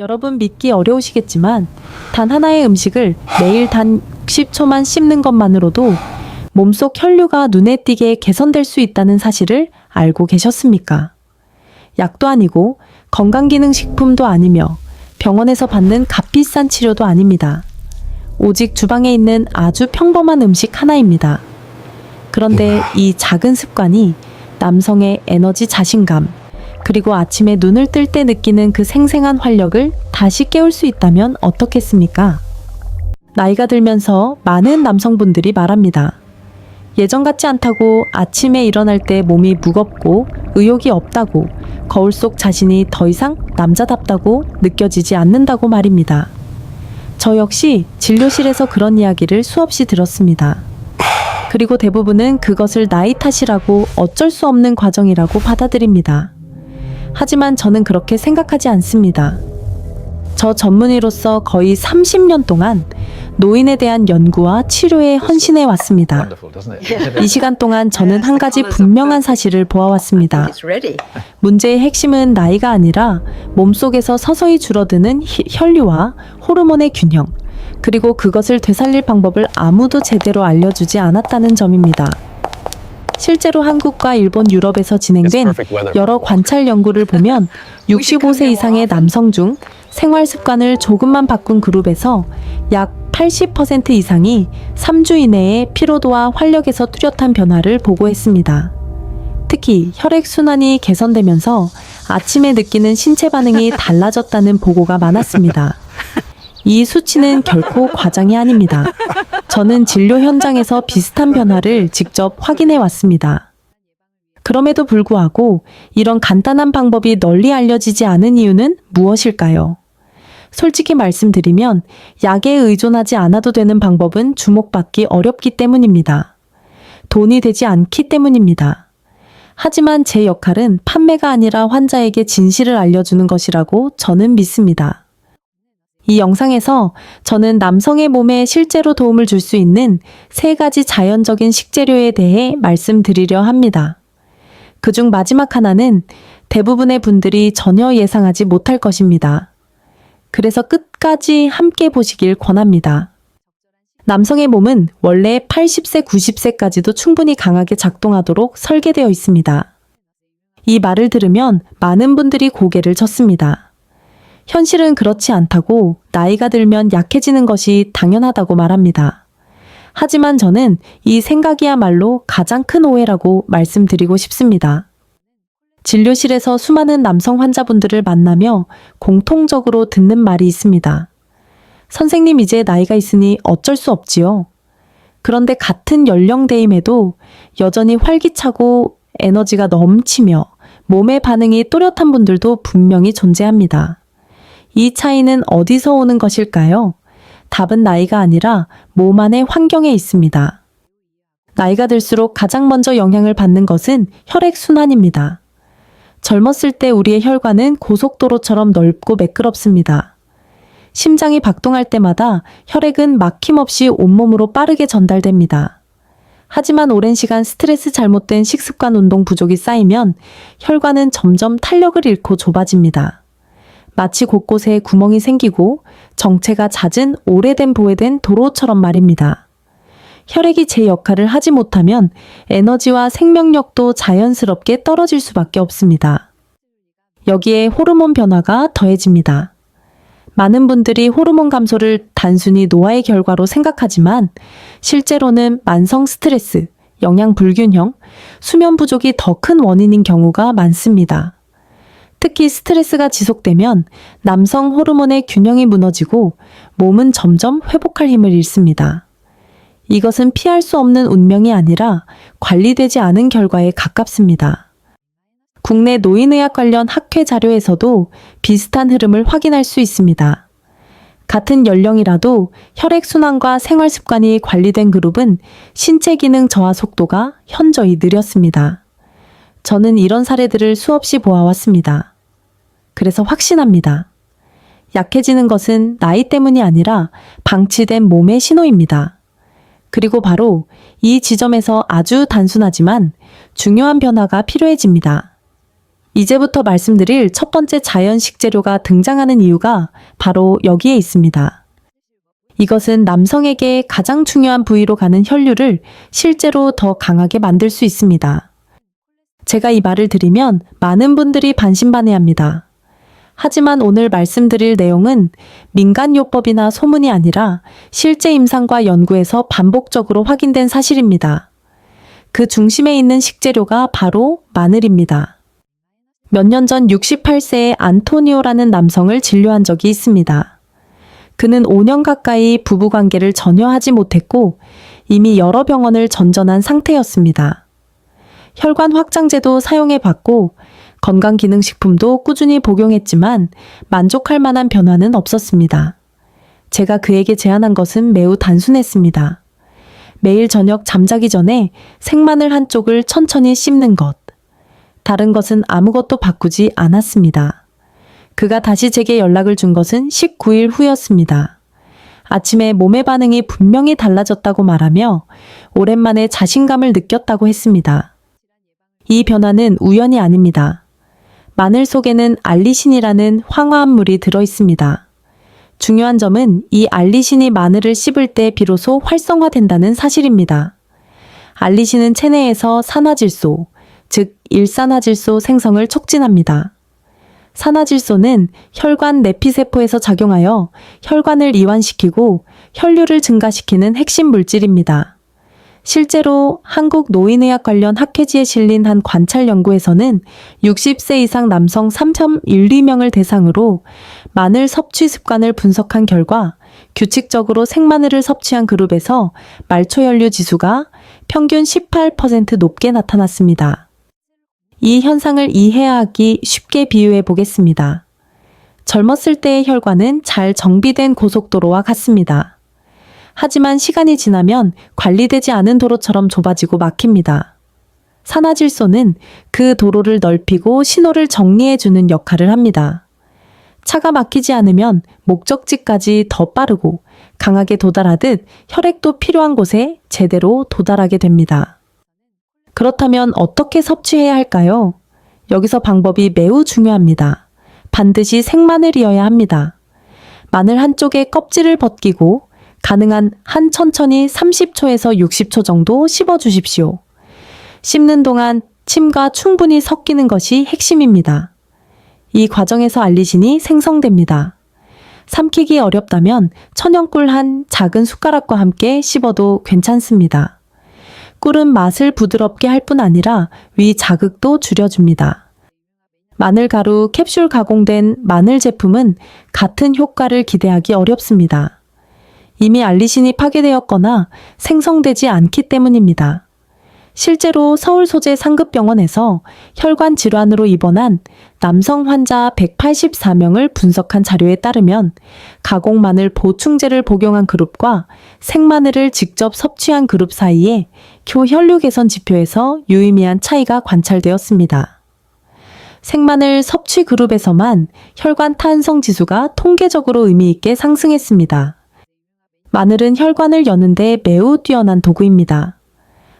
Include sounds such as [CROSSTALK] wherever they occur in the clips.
여러분 믿기 어려우시겠지만 단 하나의 음식을 매일 단 60초만 씹는 것만으로도 몸속 혈류가 눈에 띄게 개선될 수 있다는 사실을 알고 계셨습니까? 약도 아니고 건강기능식품도 아니며 병원에서 받는 값비싼 치료도 아닙니다. 오직 주방에 있는 아주 평범한 음식 하나입니다. 그런데 이 작은 습관이 남성의 에너지 자신감, 그리고 아침에 눈을 뜰 때 느끼는 그 생생한 활력을 다시 깨울 수 있다면 어떻겠습니까? 나이가 들면서 많은 남성분들이 말합니다. 예전 같지 않다고 아침에 일어날 때 몸이 무겁고 의욕이 없다고 거울 속 자신이 더 이상 남자답다고 느껴지지 않는다고 말입니다. 저 역시 진료실에서 그런 이야기를 수없이 들었습니다. 그리고 대부분은 그것을 나이 탓이라고 어쩔 수 없는 과정이라고 받아들입니다. 하지만 저는 그렇게 생각하지 않습니다. 저 전문의로서 거의 30년 동안 노인에 대한 연구와 치료에 헌신해 왔습니다. 이 시간 동안 저는 한 가지 분명한 사실을 보아왔습니다. 문제의 핵심은 나이가 아니라 몸속에서 서서히 줄어드는 히- 혈류와 호르몬의 균형, 그리고 그것을 되살릴 방법을 아무도 제대로 알려주지 않았다는 점입니다. 실제로 한국과 일본, 유럽에서 진행된 여러 관찰 연구를 보면 65세 이상의 남성 중 생활 습관을 조금만 바꾼 그룹에서 약 80% 이상이 3주 이내에 피로도와 활력에서 뚜렷한 변화를 보고했습니다. 특히 혈액 순환이 개선되면서 아침에 느끼는 신체 반응이 [LAUGHS] 달라졌다는 보고가 많았습니다. 이 수치는 결코 과장이 아닙니다. 저는 진료 현장에서 비슷한 변화를 직접 확인해 왔습니다. 그럼에도 불구하고 이런 간단한 방법이 널리 알려지지 않은 이유는 무엇일까요? 솔직히 말씀드리면 약에 의존하지 않아도 되는 방법은 주목받기 어렵기 때문입니다. 돈이 되지 않기 때문입니다. 하지만 제 역할은 판매가 아니라 환자에게 진실을 알려주는 것이라고 저는 믿습니다. 이 영상에서 저는 남성의 몸에 실제로 도움을 줄 수 있는 세 가지 자연적인 식재료에 대해 말씀드리려 합니다. 그중 마지막 하나는 대부분의 분들이 전혀 예상하지 못할 것입니다. 그래서 끝까지 함께 보시길 권합니다. 남성의 몸은 원래 80세, 90세까지도 충분히 강하게 작동하도록 설계되어 있습니다. 이 말을 들으면 많은 분들이 고개를 젓습니다. 현실은 그렇지 않다고 나이가 들면 약해지는 것이 당연하다고 말합니다. 하지만 저는 이 생각이야말로 가장 큰 오해라고 말씀드리고 싶습니다. 진료실에서 수많은 남성 환자분들을 만나며 공통적으로 듣는 말이 있습니다. 선생님 이제 나이가 있으니 어쩔 수 없지요. 그런데 같은 연령대임에도 여전히 활기차고 에너지가 넘치며 몸의 반응이 또렷한 분들도 분명히 존재합니다. 이 차이는 어디서 오는 것일까요? 답은 나이가 아니라 몸 안의 환경에 있습니다. 나이가 들수록 가장 먼저 영향을 받는 것은 혈액순환입니다. 젊었을 때 우리의 혈관은 고속도로처럼 넓고 매끄럽습니다. 심장이 박동할 때마다 혈액은 막힘없이 온몸으로 빠르게 전달됩니다. 하지만 오랜 시간 스트레스 잘못된 식습관 운동 부족이 쌓이면 혈관은 점점 탄력을 잃고 좁아집니다. 마치 곳곳에 구멍이 생기고 정체가 잦은 오래된 보헤된 도로처럼 말입니다. 혈액이 제 역할을 하지 못하면 에너지와 생명력도 자연스럽게 떨어질 수밖에 없습니다. 여기에 호르몬 변화가 더해집니다. 많은 분들이 호르몬 감소를 단순히 노화의 결과로 생각하지만 실제로는 만성 스트레스, 영양 불균형, 수면 부족이 더 큰 원인인 경우가 많습니다. 특히 스트레스가 지속되면 남성 호르몬의 균형이 무너지고 몸은 점점 회복할 힘을 잃습니다. 이것은 피할 수 없는 운명이 아니라 관리되지 않은 결과에 가깝습니다. 국내 노인의학 관련 학회 자료에서도 비슷한 흐름을 확인할 수 있습니다. 같은 연령이라도 혈액순환과 생활 습관이 관리된 그룹은 신체 기능 저하 속도가 현저히 느렸습니다. 저는 이런 사례들을 수없이 보아왔습니다. 그래서 확신합니다. 약해지는 것은 나이 때문이 아니라 방치된 몸의 신호입니다. 그리고 바로 이 지점에서 아주 단순하지만 중요한 변화가 필요해집니다. 이제부터 말씀드릴 첫 번째 자연 식재료가 등장하는 이유가 바로 여기에 있습니다. 이것은 남성에게 가장 중요한 부위로 가는 혈류를 실제로 더 강하게 만들 수 있습니다. 제가 이 말을 드리면 많은 분들이 반신반의 합니다. 하지만 오늘 말씀드릴 내용은 민간요법이나 소문이 아니라 실제 임상과 연구에서 반복적으로 확인된 사실입니다. 그 중심에 있는 식재료가 바로 마늘입니다. 몇 년 전 68세의 안토니오라는 남성을 진료한 적이 있습니다. 그는 5년 가까이 부부 관계를 전혀 하지 못했고 이미 여러 병원을 전전한 상태였습니다. 혈관 확장제도 사용해 봤고 건강기능식품도 꾸준히 복용했지만 만족할 만한 변화는 없었습니다. 제가 그에게 제안한 것은 매우 단순했습니다. 매일 저녁 잠자기 전에 생마늘 한쪽을 천천히 씹는 것. 다른 것은 아무것도 바꾸지 않았습니다. 그가 다시 제게 연락을 준 것은 19일 후였습니다. 아침에 몸의 반응이 분명히 달라졌다고 말하며 오랜만에 자신감을 느꼈다고 했습니다. 이 변화는 우연이 아닙니다. 마늘 속에는 알리신이라는 황화합물이 들어 있습니다. 중요한 점은 이 알리신이 마늘을 씹을 때 비로소 활성화된다는 사실입니다. 알리신은 체내에서 산화질소, 즉 일산화질소 생성을 촉진합니다. 산화질소는 혈관 내피세포에서 작용하여 혈관을 이완시키고 혈류를 증가시키는 핵심 물질입니다. 실제로 한국 노인의학 관련 학회지에 실린 한 관찰 연구에서는 60세 이상 남성 3.12명을 대상으로 마늘 섭취 습관을 분석한 결과 규칙적으로 생마늘을 섭취한 그룹에서 말초연류 지수가 평균 18% 높게 나타났습니다. 이 현상을 이해하기 쉽게 비유해 보겠습니다. 젊었을 때의 혈관은 잘 정비된 고속도로와 같습니다. 하지만 시간이 지나면 관리되지 않은 도로처럼 좁아지고 막힙니다. 산화질소는 그 도로를 넓히고 신호를 정리해주는 역할을 합니다. 차가 막히지 않으면 목적지까지 더 빠르고 강하게 도달하듯 혈액도 필요한 곳에 제대로 도달하게 됩니다. 그렇다면 어떻게 섭취해야 할까요? 여기서 방법이 매우 중요합니다. 반드시 생마늘이어야 합니다. 마늘 한쪽에 껍질을 벗기고 가능한 한 천천히 30초에서 60초 정도 씹어 주십시오. 씹는 동안 침과 충분히 섞이는 것이 핵심입니다. 이 과정에서 알리신이 생성됩니다. 삼키기 어렵다면 천연꿀 한 작은 숟가락과 함께 씹어도 괜찮습니다. 꿀은 맛을 부드럽게 할 뿐 아니라 위 자극도 줄여줍니다. 마늘 가루 캡슐 가공된 마늘 제품은 같은 효과를 기대하기 어렵습니다. 이미 알리신이 파괴되었거나 생성되지 않기 때문입니다. 실제로 서울 소재 상급병원에서 혈관 질환으로 입원한 남성 환자 184명을 분석한 자료에 따르면 가공 마늘 보충제를 복용한 그룹과 생마늘을 직접 섭취한 그룹 사이에 교 혈류 개선 지표에서 유의미한 차이가 관찰되었습니다. 생마늘 섭취 그룹에서만 혈관 탄성 지수가 통계적으로 의미 있게 상승했습니다. 마늘은 혈관을 여는데 매우 뛰어난 도구입니다.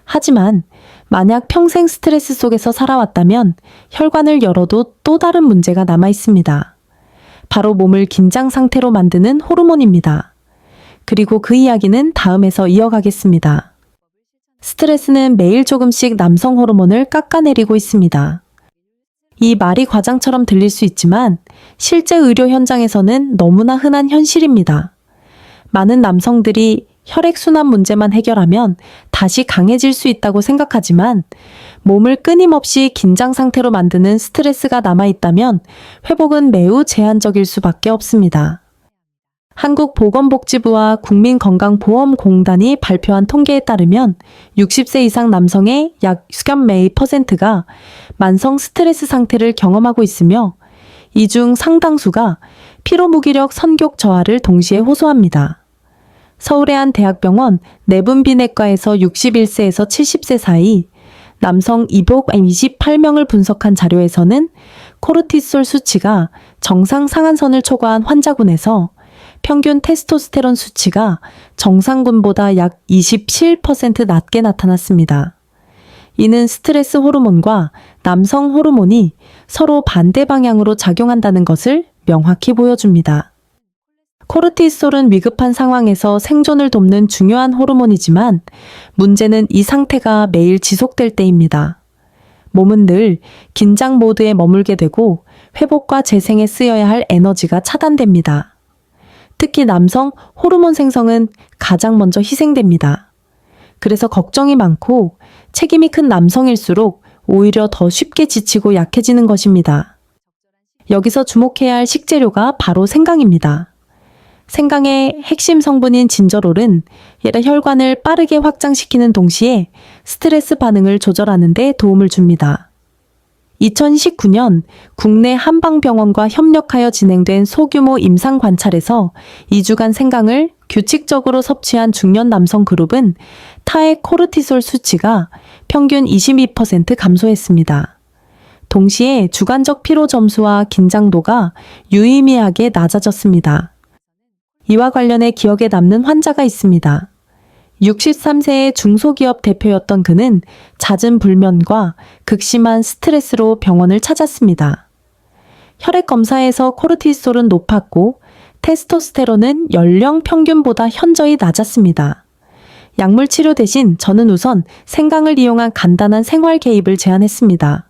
하지만 만약 평생 스트레스 속에서 살아왔다면 혈관을 열어도 또 다른 문제가 남아 있습니다. 바로 몸을 긴장 상태로 만드는 호르몬입니다. 그리고 그 이야기는 다음에서 이어가겠습니다. 스트레스는 매일 조금씩 남성 호르몬을 깎아내리고 있습니다. 이 말이 과장처럼 들릴 수 있지만 실제 의료 현장에서는 너무나 흔한 현실입니다. 많은 남성들이 혈액순환 문제만 해결하면 다시 강해질 수 있다고 생각하지만 몸을 끊임없이 긴장 상태로 만드는 스트레스가 남아있다면 회복은 매우 제한적일 수밖에 없습니다. 한국보건복지부와 국민건강보험공단이 발표한 통계에 따르면 60세 이상 남성의 약 6몇 퍼센트가 만성 스트레스 상태를 경험하고 있으며 이 중 상당수가 피로무기력 선격 저하를 동시에 호소합니다. 서울의 한 대학병원 내분비내과에서 61세에서 70세 사이 남성 228명을 분석한 자료에서는 코르티솔 수치가 정상 상한선을 초과한 환자군에서 평균 테스토스테론 수치가 정상군보다 약 27% 낮게 나타났습니다. 이는 스트레스 호르몬과 남성 호르몬이 서로 반대 방향으로 작용한다는 것을 명확히 보여줍니다. 코르티솔은 위급한 상황에서 생존을 돕는 중요한 호르몬이지만 문제는 이 상태가 매일 지속될 때입니다. 몸은 늘 긴장 모드에 머물게 되고 회복과 재생에 쓰여야 할 에너지가 차단됩니다. 특히 남성 호르몬 생성은 가장 먼저 희생됩니다. 그래서 걱정이 많고 책임이 큰 남성일수록 오히려 더 쉽게 지치고 약해지는 것입니다. 여기서 주목해야 할 식재료가 바로 생강입니다. 생강의 핵심 성분인 진저롤은 혈관을 빠르게 확장시키는 동시에 스트레스 반응을 조절하는 데 도움을 줍니다. 2019년 국내 한방병원과 협력하여 진행된 소규모 임상 관찰에서 2주간 생강을 규칙적으로 섭취한 중년 남성 그룹은 타의 코르티솔 수치가 평균 22% 감소했습니다. 동시에 주관적 피로 점수와 긴장도가 유의미하게 낮아졌습니다. 이와 관련해 기억에 남는 환자가 있습니다. 63세의 중소기업 대표였던 그는 잦은 불면과 극심한 스트레스로 병원을 찾았습니다. 혈액 검사에서 코르티솔은 높았고 테스토스테론은 연령 평균보다 현저히 낮았습니다. 약물 치료 대신 저는 우선 생강을 이용한 간단한 생활 개입을 제안했습니다.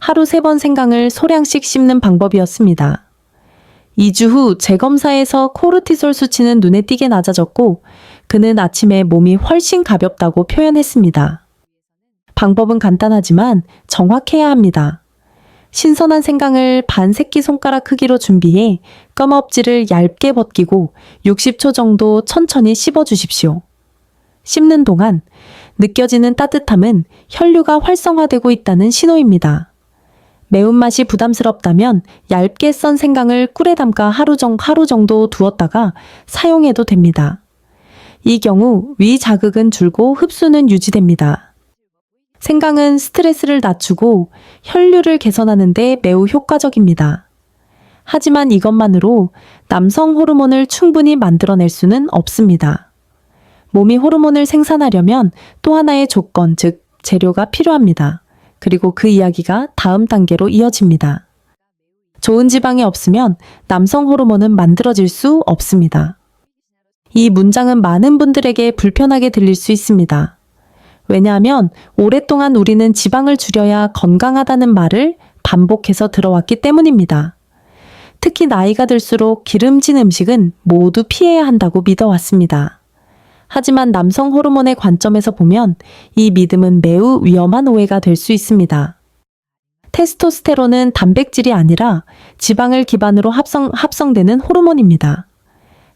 하루 세 번 생강을 소량씩 씹는 방법이었습니다. 2주 후 재검사에서 코르티솔 수치는 눈에 띄게 낮아졌고 그는 아침에 몸이 훨씬 가볍다고 표현했습니다. 방법은 간단하지만 정확해야 합니다. 신선한 생강을 반 새끼 손가락 크기로 준비해 껌업지를 얇게 벗기고 60초 정도 천천히 씹어 주십시오. 씹는 동안 느껴지는 따뜻함은 혈류가 활성화되고 있다는 신호입니다. 매운맛이 부담스럽다면 얇게 썬 생강을 꿀에 담가 하루, 정, 하루 정도 두었다가 사용해도 됩니다. 이 경우 위 자극은 줄고 흡수는 유지됩니다. 생강은 스트레스를 낮추고 혈류를 개선하는데 매우 효과적입니다. 하지만 이것만으로 남성 호르몬을 충분히 만들어낼 수는 없습니다. 몸이 호르몬을 생산하려면 또 하나의 조건, 즉, 재료가 필요합니다. 그리고 그 이야기가 다음 단계로 이어집니다. 좋은 지방이 없으면 남성 호르몬은 만들어질 수 없습니다. 이 문장은 많은 분들에게 불편하게 들릴 수 있습니다. 왜냐하면 오랫동안 우리는 지방을 줄여야 건강하다는 말을 반복해서 들어왔기 때문입니다. 특히 나이가 들수록 기름진 음식은 모두 피해야 한다고 믿어왔습니다. 하지만 남성 호르몬의 관점에서 보면 이 믿음은 매우 위험한 오해가 될 수 있습니다. 테스토스테론은 단백질이 아니라 지방을 기반으로 합성, 합성되는 호르몬입니다.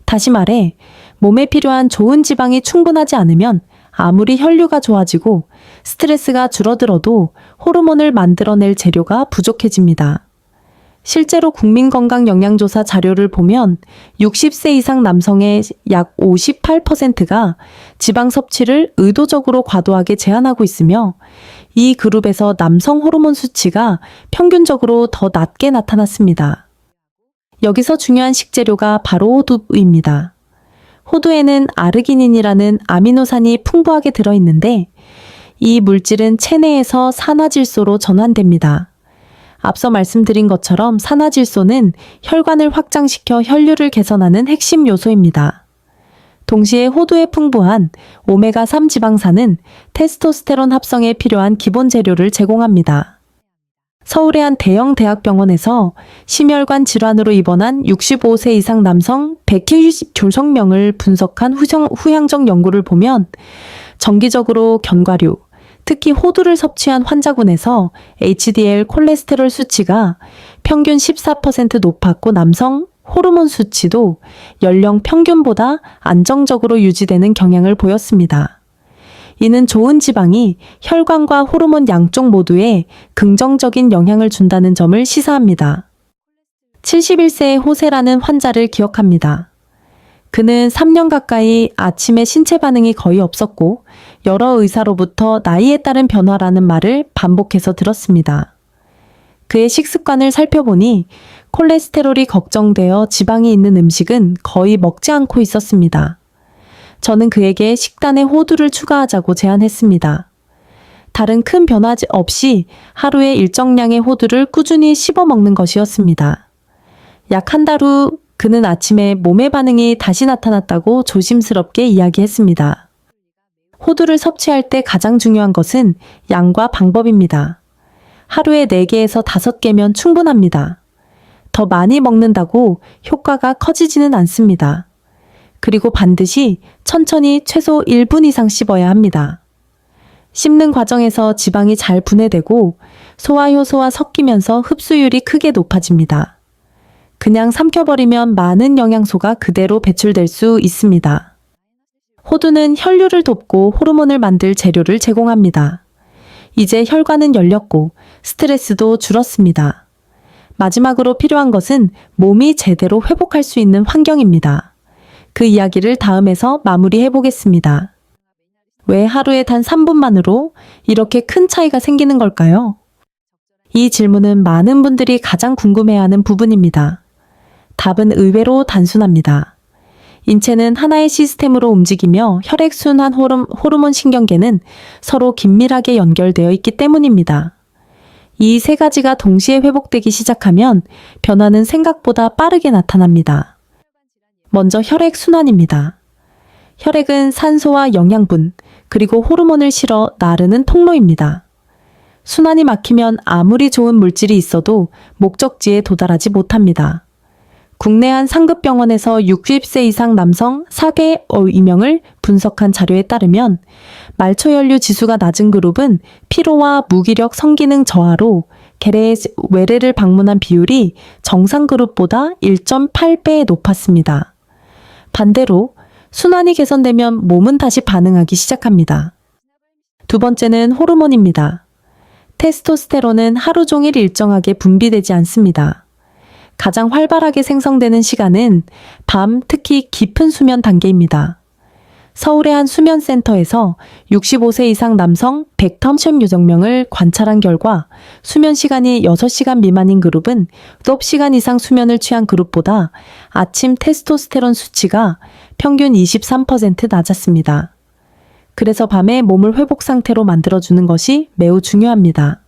다시 말해, 몸에 필요한 좋은 지방이 충분하지 않으면 아무리 혈류가 좋아지고 스트레스가 줄어들어도 호르몬을 만들어낼 재료가 부족해집니다. 실제로 국민건강영양조사 자료를 보면 60세 이상 남성의 약 58%가 지방 섭취를 의도적으로 과도하게 제한하고 있으며 이 그룹에서 남성 호르몬 수치가 평균적으로 더 낮게 나타났습니다. 여기서 중요한 식재료가 바로 호두입니다. 호두에는 아르기닌이라는 아미노산이 풍부하게 들어있는데 이 물질은 체내에서 산화질소로 전환됩니다. 앞서 말씀드린 것처럼 산화질소는 혈관을 확장시켜 혈류를 개선하는 핵심 요소입니다. 동시에 호두에 풍부한 오메가3 지방산은 테스토스테론 합성에 필요한 기본 재료를 제공합니다. 서울의 한 대형 대학병원에서 심혈관 질환으로 입원한 65세 이상 남성 170조성명을 분석한 후정, 후향적 연구를 보면 정기적으로 견과류, 특히 호두를 섭취한 환자군에서 HDL 콜레스테롤 수치가 평균 14% 높았고 남성 호르몬 수치도 연령 평균보다 안정적으로 유지되는 경향을 보였습니다. 이는 좋은 지방이 혈관과 호르몬 양쪽 모두에 긍정적인 영향을 준다는 점을 시사합니다. 71세의 호세라는 환자를 기억합니다. 그는 3년 가까이 아침에 신체 반응이 거의 없었고 여러 의사로부터 나이에 따른 변화라는 말을 반복해서 들었습니다. 그의 식습관을 살펴보니 콜레스테롤이 걱정되어 지방이 있는 음식은 거의 먹지 않고 있었습니다. 저는 그에게 식단에 호두를 추가하자고 제안했습니다. 다른 큰 변화 없이 하루에 일정량의 호두를 꾸준히 씹어 먹는 것이었습니다. 약 한 달 후 그는 아침에 몸의 반응이 다시 나타났다고 조심스럽게 이야기했습니다. 호두를 섭취할 때 가장 중요한 것은 양과 방법입니다. 하루에 4개에서 5개면 충분합니다. 더 많이 먹는다고 효과가 커지지는 않습니다. 그리고 반드시 천천히 최소 1분 이상 씹어야 합니다. 씹는 과정에서 지방이 잘 분해되고 소화 효소와 섞이면서 흡수율이 크게 높아집니다. 그냥 삼켜버리면 많은 영양소가 그대로 배출될 수 있습니다. 호두는 혈류를 돕고 호르몬을 만들 재료를 제공합니다. 이제 혈관은 열렸고 스트레스도 줄었습니다. 마지막으로 필요한 것은 몸이 제대로 회복할 수 있는 환경입니다. 그 이야기를 다음에서 마무리해 보겠습니다. 왜 하루에 단 3분만으로 이렇게 큰 차이가 생기는 걸까요? 이 질문은 많은 분들이 가장 궁금해하는 부분입니다. 답은 의외로 단순합니다. 인체는 하나의 시스템으로 움직이며 혈액순환 호르- 호르몬 신경계는 서로 긴밀하게 연결되어 있기 때문입니다. 이 세 가지가 동시에 회복되기 시작하면 변화는 생각보다 빠르게 나타납니다. 먼저 혈액 순환입니다. 혈액은 산소와 영양분, 그리고 호르몬을 실어 나르는 통로입니다. 순환이 막히면 아무리 좋은 물질이 있어도 목적지에 도달하지 못합니다. 국내 한 상급 병원에서 60세 이상 남성 4개 이명을 분석한 자료에 따르면 말초연료 지수가 낮은 그룹은 피로와 무기력 성기능 저하로 계례 외래를 방문한 비율이 정상 그룹보다 1.8배 높았습니다. 반대로 순환이 개선되면 몸은 다시 반응하기 시작합니다. 두 번째는 호르몬입니다. 테스토스테론은 하루 종일 일정하게 분비되지 않습니다. 가장 활발하게 생성되는 시간은 밤 특히 깊은 수면 단계입니다. 서울의 한 수면센터에서 65세 이상 남성 130여명을 관찰한 결과 수면 시간이 6시간 미만인 그룹은 9시간 이상 수면을 취한 그룹보다 아침 테스토스테론 수치가 평균 23% 낮았습니다. 그래서 밤에 몸을 회복 상태로 만들어주는 것이 매우 중요합니다.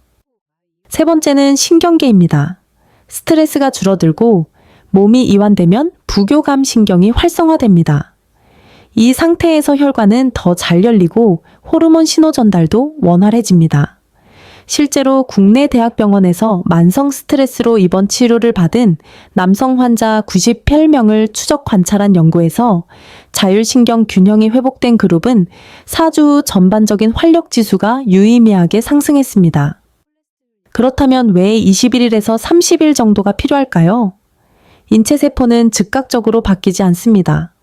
세 번째는 신경계입니다. 스트레스가 줄어들고 몸이 이완되면 부교감 신경이 활성화됩니다. 이 상태에서 혈관은 더 잘 열리고 호르몬 신호 전달도 원활해집니다. 실제로 국내 대학병원에서 만성 스트레스로 입원 치료를 받은 남성 환자 98명을 추적 관찰한 연구에서 자율신경 균형이 회복된 그룹은 4주 후 전반적인 활력 지수가 유의미하게 상승했습니다. 그렇다면 왜 21일에서 30일 정도가 필요할까요? 인체 세포는 즉각적으로 바뀌지 않습니다.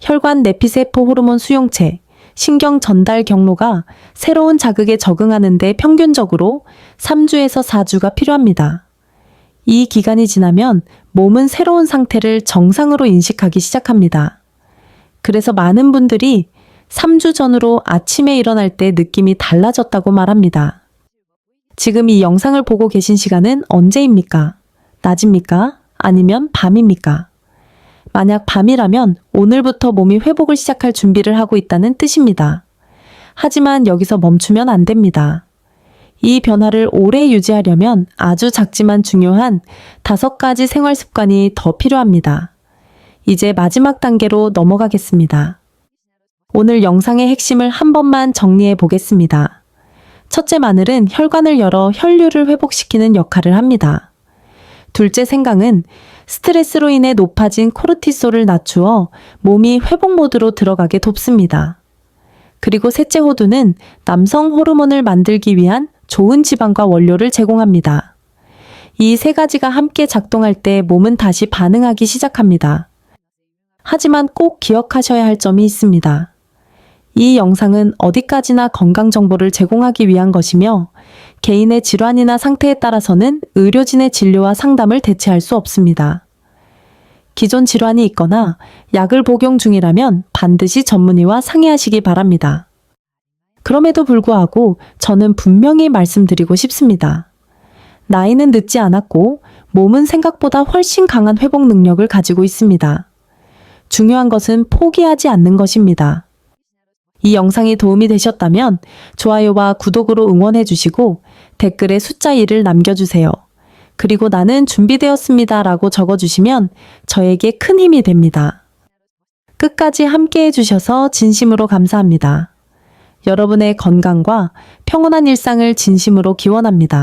혈관 내피세포 호르몬 수용체, 신경 전달 경로가 새로운 자극에 적응하는데 평균적으로 3주에서 4주가 필요합니다. 이 기간이 지나면 몸은 새로운 상태를 정상으로 인식하기 시작합니다. 그래서 많은 분들이 3주 전으로 아침에 일어날 때 느낌이 달라졌다고 말합니다. 지금 이 영상을 보고 계신 시간은 언제입니까? 낮입니까? 아니면 밤입니까? 만약 밤이라면 오늘부터 몸이 회복을 시작할 준비를 하고 있다는 뜻입니다. 하지만 여기서 멈추면 안 됩니다. 이 변화를 오래 유지하려면 아주 작지만 중요한 다섯 가지 생활 습관이 더 필요합니다. 이제 마지막 단계로 넘어가겠습니다. 오늘 영상의 핵심을 한 번만 정리해 보겠습니다. 첫째 마늘은 혈관을 열어 혈류를 회복시키는 역할을 합니다. 둘째 생강은 스트레스로 인해 높아진 코르티솔을 낮추어 몸이 회복 모드로 들어가게 돕습니다. 그리고 셋째 호두는 남성 호르몬을 만들기 위한 좋은 지방과 원료를 제공합니다. 이 세 가지가 함께 작동할 때 몸은 다시 반응하기 시작합니다. 하지만 꼭 기억하셔야 할 점이 있습니다. 이 영상은 어디까지나 건강 정보를 제공하기 위한 것이며 개인의 질환이나 상태에 따라서는 의료진의 진료와 상담을 대체할 수 없습니다. 기존 질환이 있거나 약을 복용 중이라면 반드시 전문의와 상의하시기 바랍니다. 그럼에도 불구하고 저는 분명히 말씀드리고 싶습니다. 나이는 늦지 않았고 몸은 생각보다 훨씬 강한 회복 능력을 가지고 있습니다. 중요한 것은 포기하지 않는 것입니다. 이 영상이 도움이 되셨다면 좋아요와 구독으로 응원해 주시고 댓글에 숫자 1을 남겨주세요. 그리고 나는 준비되었습니다 라고 적어주시면 저에게 큰 힘이 됩니다. 끝까지 함께 해주셔서 진심으로 감사합니다. 여러분의 건강과 평온한 일상을 진심으로 기원합니다.